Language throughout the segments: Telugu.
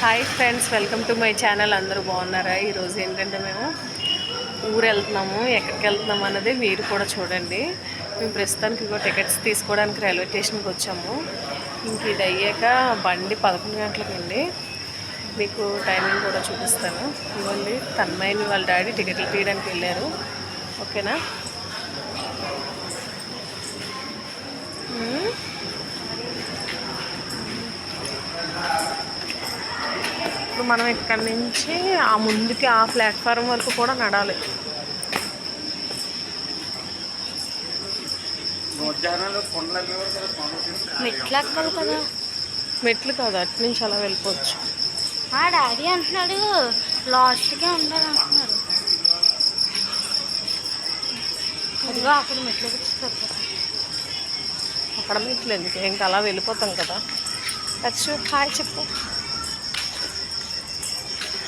Hi friends welcome to my channel అందరూ బాగున్నారా? ఈరోజు ఏంటంటే మేము ఊరు వెళ్తున్నాము ఎక్కడికి వెళ్తున్నాము అన్నది మీరు కూడా చూడండి. మేము ప్రస్తుతానికి ఇంకో టికెట్స్ తీసుకోవడానికి రైల్వే స్టేషన్కి వచ్చాము. ఇంక ఇది అయ్యాక బండి పదకొండు గంటలకండి మీకు టైమింగ్ కూడా చూపిస్తాను. ఇవ్వండి. తన్మయ్యని వాళ్ళ డాడీ టికెట్లు తీయడానికి వెళ్ళారు. ఓకేనా మ్మ్. ఇప్పుడు మనం ఇక్కడి నుంచి ఆ ముందుకి ఆ ప్లాట్ఫారం వరకు కూడా నడాలి. మెట్లు ఎక్కాలి కదా. మెట్లు కాదు అటు నుంచి అలా వెళ్ళిపోవచ్చు. ఆ డాడీ అంటున్నాడు లాస్ట్గా ఉండాలి అంటున్నాడు. అదిగో అక్కడ మెట్లు అక్కడ మెట్లు ఎందుకు? ఇంకా అలా వెళ్ళిపోతాం కదా. లక్ష్మి హాయ్ చెప్పు.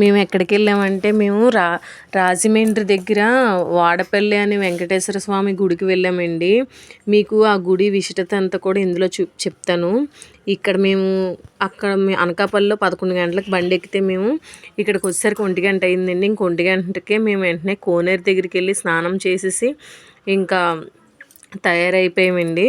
మేము ఎక్కడికి వెళ్ళామంటే మేము రా రాజమండ్రి దగ్గర వాడపల్లి అని వెంకటేశ్వర స్వామి గుడికి వెళ్ళామండి. మీకు ఆ గుడి విశిష్టత అంతా కూడా ఇందులో చూ చెప్తాను. ఇక్కడ మేము అక్కడ మే అనకాపల్లిలో పదకొండు గంటలకు బండి ఎక్కితే మేము ఇక్కడికి వచ్చేసరికి ఒంటి గంట అయిందండి. ఇంక ఒంటి గంటకే మేము వెంటనే కోనేరు దగ్గరికి వెళ్ళి స్నానం చేసేసి ఇంకా తయారైపోయామండి.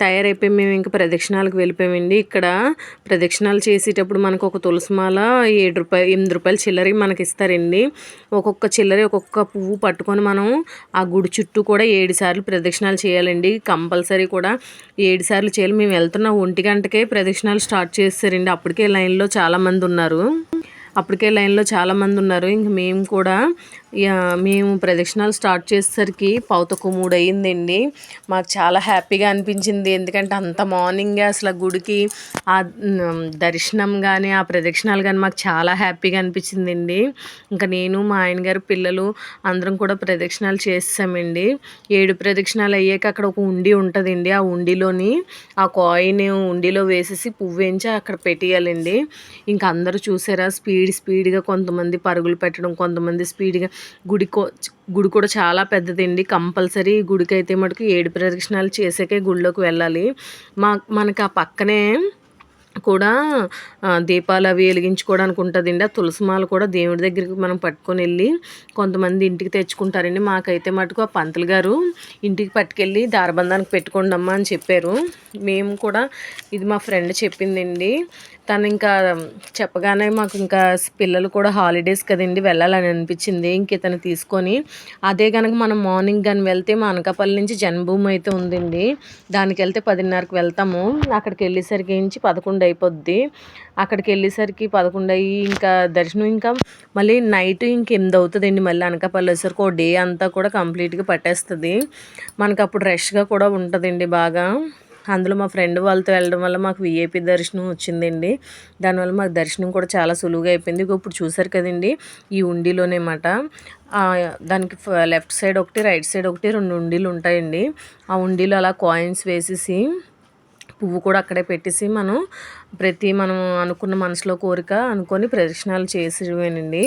తయారైపోయి మేము ఇంకా ప్రదక్షిణాలకు వెళ్ళిపోయామండి. ఇక్కడ ప్రదక్షిణాలు చేసేటప్పుడు మనకు ఒక తులసిమాల ఏడు రూపాయలు ఎనిమిది రూపాయలు చిల్లర మనకి ఇస్తారండి ఒక్కొక్క చిల్లర ఒక్కొక్క పువ్వు పట్టుకొని మనం ఆ గుడి చుట్టూ కూడా ఏడు సార్లు ప్రదక్షిణాలు చేయాలండి. కంపల్సరీ కూడా ఏడు సార్లు చేయాలి. మేము వెళ్తున్న ఒంటి గంటకే ప్రదక్షిణాలు స్టార్ట్ చేస్తారండి. అప్పటికే లైన్లో చాలామంది ఉన్నారు. అప్పటికే లైన్లో చాలామంది ఉన్నారు. ఇంక మేము కూడా మేము ప్రదక్షిణాలు స్టార్ట్ చేసేసరికి పౌతకు మూడు అయ్యిందండి మాకు చాలా హ్యాపీగా అనిపించింది. ఎందుకంటే అంత మార్నింగే అసలు గుడికి ఆ దర్శనం కానీ ఆ ప్రదక్షిణాలు కానీ మాకు చాలా హ్యాపీగా అనిపించిందండి. ఇంకా నేను మా ఆయన గారు పిల్లలు అందరం కూడా ప్రదక్షిణాలు చేసామండి ఏడు ప్రదక్షిణాలు అయ్యాక అక్కడ ఒక ఉండి ఉంటుందండి. ఆ ఉండిలోని ఆ కాయిన్ ఉండిలో వేసేసి పువ్వు వేయించి అక్కడ పెట్టేయాలండి. ఇంకా అందరూ చూసారా? స్పీడ్ స్పీడ్గా కొంతమంది పరుగులు పెట్టడం కొంతమంది స్పీడ్గా గుడి కో గుడి కూడా చాలా పెద్దదండి. కంపల్సరీ గుడికి అయితే మటుకు ఏడు ప్రదక్షిణాలు చేసాకే గుడిలోకి వెళ్ళాలి. మా మనకి ఆ పక్కనే కూడా దీపాలు అవి వెలిగించుకోవడానికి ఉంటుందండి. ఆ తులసిమాల కూడా దేవుడి దగ్గరికి మనం పట్టుకొని వెళ్ళి కొంతమంది ఇంటికి తెచ్చుకుంటారండి. మాకైతే మటుకు ఆ పంతులు గారు ఇంటికి పట్టుకెళ్ళి దారబంధానికి పెట్టుకోండమ్మా అని చెప్పారు. మేము కూడా ఇది మా ఫ్రెండ్ చెప్పిందండి. తను ఇంకా చెప్పగానే మాకు ఇంకా పిల్లలు కూడా హాలిడేస్ కదండి వెళ్ళాలని అనిపించింది. ఇంక ఇతను తీసుకొని అదే కనుక మనం మార్నింగ్ కానీ వెళ్తే మా అనకాపల్లి నుంచి జన్మభూమి అయితే ఉందండి. దానికి వెళ్తే పదిన్నరకు వెళ్తాము. అక్కడికి వెళ్ళేసరికి నుంచి పదకొండు అయిపోద్ది. అక్కడికి వెళ్ళేసరికి పదకొండు అయ్యి ఇంకా దర్శనం ఇంకా మళ్ళీ నైట్ ఇంక ఎనిమిది అవుతుందండి మళ్ళీ అనకాపల్లి వచ్చేసరికి. ఒక డే అంతా కూడా కంప్లీట్గా పట్టేస్తుంది. మనకు అప్పుడు రష్గా కూడా ఉంటుందండి బాగా. అందులో మా ఫ్రెండ్ వాళ్ళతో వెళ్ళడం వల్ల మాకు విఐపి దర్శనం వచ్చిందండి. దానివల్ల మాకు దర్శనం కూడా చాలా సులువుగా అయిపోయింది. ఇప్పుడు చూసారు కదండి ఈ ఉండిలోనే మాట దానికి లెఫ్ట్ సైడ్ ఒకటి రైట్ సైడ్ ఒకటి రెండు ఉండీలు ఉంటాయండి. ఆ ఉండీలో అలా కాయిన్స్ వేసేసి పువ్వు కూడా అక్కడే పెట్టేసి మనం ప్రతి మనం అనుకున్న మనసులో కోరిక అనుకొని ప్రదక్షిణాలు చేసివేనండి.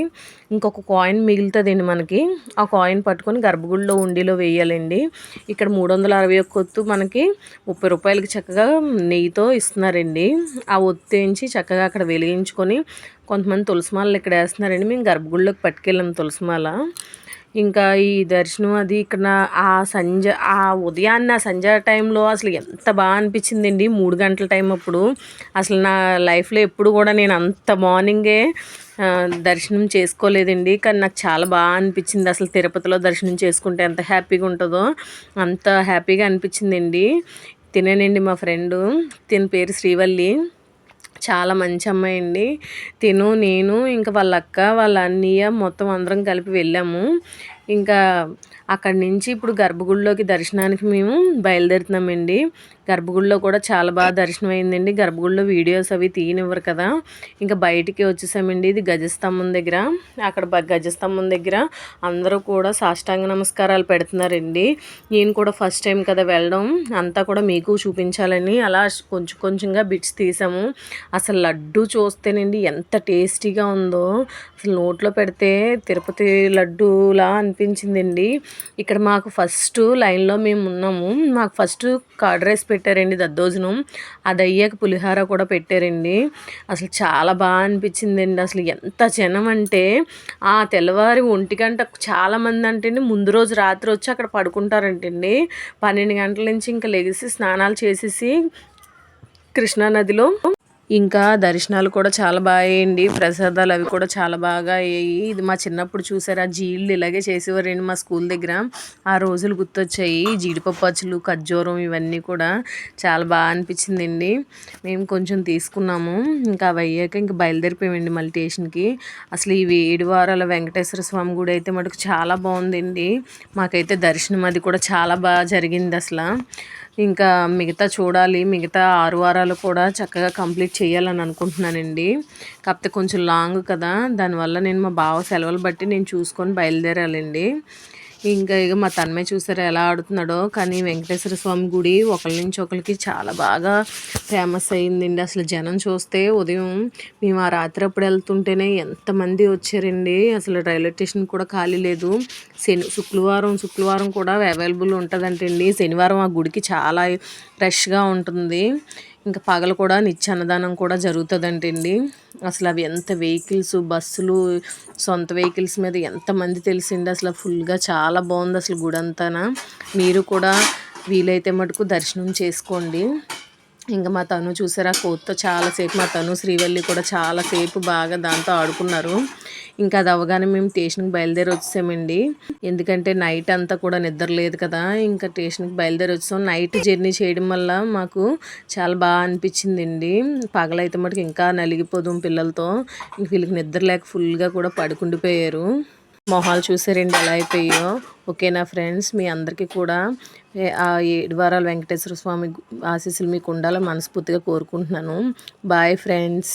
ఇంకొక కాయిన్ మిగులుతుందండి మనకి. ఆ కాయిన్ పట్టుకొని గర్భగుడిలో ఉండిలో వేయాలండి. ఇక్కడ మూడు వందల అరవై ఒక్క ఒత్తు మనకి ముప్పై రూపాయలకి చక్కగా నెయ్యితో ఇస్తున్నారండి. ఆ ఒత్తేంచి చక్కగా అక్కడ వెలిగించుకొని కొంతమంది తులసిమాలలు ఇక్కడ వేస్తున్నారండి. మేము గర్భగుడిలోకి పట్టుకెళ్ళాము తులసిమాల. ఇంకా ఈ దర్శనం అది ఇక్కడ ఆ సంజ ఆ ఉదయాన్నే ఆ టైంలో అసలు ఎంత బాగా అనిపించిందండి. మూడు గంటల టైం అప్పుడు. అసలు నా లైఫ్లో ఎప్పుడు కూడా నేను అంత మార్నింగే దర్శనం చేసుకోలేదండి. కానీ నాకు చాలా బాగా అనిపించింది అసలు తిరుపతిలో దర్శనం చేసుకుంటే ఎంత హ్యాపీగా ఉంటుందో అంత హ్యాపీగా అనిపించిందండి. తినేనండి మా ఫ్రెండు. తిన పేరు శ్రీవల్లి. చాలా మంచి అమ్మాయి అండి. తిను నేను ఇంకా వాళ్ళ అక్క వాళ్ళ అన్నయ్య మొత్తం అందరం కలిపి వెళ్ళాము. ఇంకా అక్కడి నుంచి ఇప్పుడు గర్భగుడిలోకి దర్శనానికి మేము బయలుదేరుతున్నామండి. గర్భగుడిలో కూడా చాలా బాగా దర్శనం అయిందండి గర్భగుడిలో వీడియోస్ అవి తీయనివ్వరు కదా. ఇంకా బయటికి వచ్చేసామండి. ఇది గజస్తంభం దగ్గర. అక్కడ బ- గజస్తంభం దగ్గర అందరూ కూడా సాష్టాంగ నమస్కారాలు పెడుతున్నారండి. నేను కూడా ఫస్ట్ టైం కదా వెళ్ళడం. అంతా కూడా మీకు చూపించాలని అలా కొంచెం కొంచెంగా బిట్స్ తీసాము. అసలు లడ్డు చూస్తేనండి ఎంత టేస్టీగా ఉందో. అసలు నోట్లో పెడితే తిరుపతి లడ్డూలా అనిపించిందండి. ఇక్కడ మాకు ఫస్ట్ లైన్లో మేము ఉన్నాము. మాకు ఫస్ట్ కర్డ్ రైస్ పెట్టారండి దద్దోజనం. అది అయ్యాక పులిహార కూడా పెట్టారండి. అసలు చాలా బాగా అనిపించిందండి. అసలు ఎంత జనం అంటే ఆ తెల్లవారి ఒంటి గంట చాలామంది అంటే ముందు రోజు రాత్రి వచ్చి అక్కడ పడుకుంటారంటండి. పన్నెండు గంటల నుంచి ఇంకా లెగిసి స్నానాలు చేసేసి కృష్ణా నదిలో ఇంకా దర్శనాలు కూడా చాలా బాగా అయ్యండి ప్రసాదాలు అవి కూడా చాలా బాగా అయ్యాయి. ఇది మా చిన్నప్పుడు చూసారు. ఆ జీళ్ళు ఇలాగే చేసేవారండి మా స్కూల్ దగ్గర. ఆ రోజులు గుర్తొచ్చాయి. జీడిపప్పు అచ్చులు ఖర్జూరం ఇవన్నీ కూడా చాలా బాగా అనిపించిందండి. మేము కొంచెం తీసుకున్నాము. ఇంకా అవి అయ్యాక ఇంకా బయలుదేరిపోయామండి మళ్ళీ స్టేషన్కి. అసలు ఈ ఏడు వారాల వెంకటేశ్వర స్వామి గుడి అయితే మటుకు చాలా బాగుందండి. మాకైతే దర్శనం అది కూడా చాలా బాగా జరిగింది అసలు. ఇంకా మిగతా చూడాలి మిగతా ఆరు వారాలు కూడా చక్కగా కంప్లీట్ చేయాలని అనుకుంటున్నానండి. కాకపోతే కొంచెం లాంగ్ కదా దానివల్ల నేను మా బావ సెలవులు బట్టి నేను చూసుకొని బయలుదేరాలండి. ఇంకా ఇక మా తన్మయ్య చూసారా ఎలా ఆడుతున్నాడో. కానీ వెంకటేశ్వర స్వామి గుడి ఒకరి నుంచి ఒకరికి చాలా బాగా ఫేమస్ అయిందండి అసలు జనం చూస్తే ఉదయం మేము ఆ రాత్రి అప్పుడు వెళ్తుంటేనే ఎంతమంది వచ్చారండి. అసలు రైల్వే స్టేషన్ కూడా ఖాళీ లేదు. శని శుక్రవారం శుక్రవారం కూడా అవైలబుల్ ఉంటుందంటండి. శనివారం ఆ గుడికి చాలా రష్గా ఉంటుంది. ఇంకా పగలు కూడా నిత్య అన్నదానం కూడా జరుగుతుందంటండి. అసలు అవి ఎంత వెహికల్స్ బస్సులు సొంత వెహికల్స్ మీద ఎంతమంది తెలిసిండి అసలు ఫుల్గా చాలా బాగుంది అసలు గుడంతాన. మీరు కూడా వీలైతే మటుకు దర్శనం చేసుకోండి. ఇంకా మా తను చూసారా కోత్తో చాలాసేపు మా తను శ్రీవల్లి కూడా చాలాసేపు బాగా దాంతో ఆడుకున్నారు. ఇంకా అది అవగానే మేము స్టేషన్కి బయలుదేరి వచ్చామండి. ఎందుకంటే నైట్ అంతా కూడా నిద్ర లేదు కదా ఇంకా స్టేషన్కి బయలుదేరి వచ్చాం. నైట్ జర్నీ చేయడం వల్ల మాకు చాలా బాగా అనిపించిందండి. పగలైతే మటుకు ఇంకా నలిగిపోదాం పిల్లలతో. ఇంక వీళ్ళకి నిద్ర లేక ఫుల్గా కూడా పడుకుండిపోయారు. మొహాలు చూసారండి ఎలా అయిపోయాయో. ఓకేనా ఫ్రెండ్స్ మీ అందరికీ కూడా ఆ ఏడువారాల వెంకటేశ్వర స్వామి ఆశీస్సులు మీకు ఉండాలని మనస్ఫూర్తిగా కోరుకుంటున్నాను. Bye friends.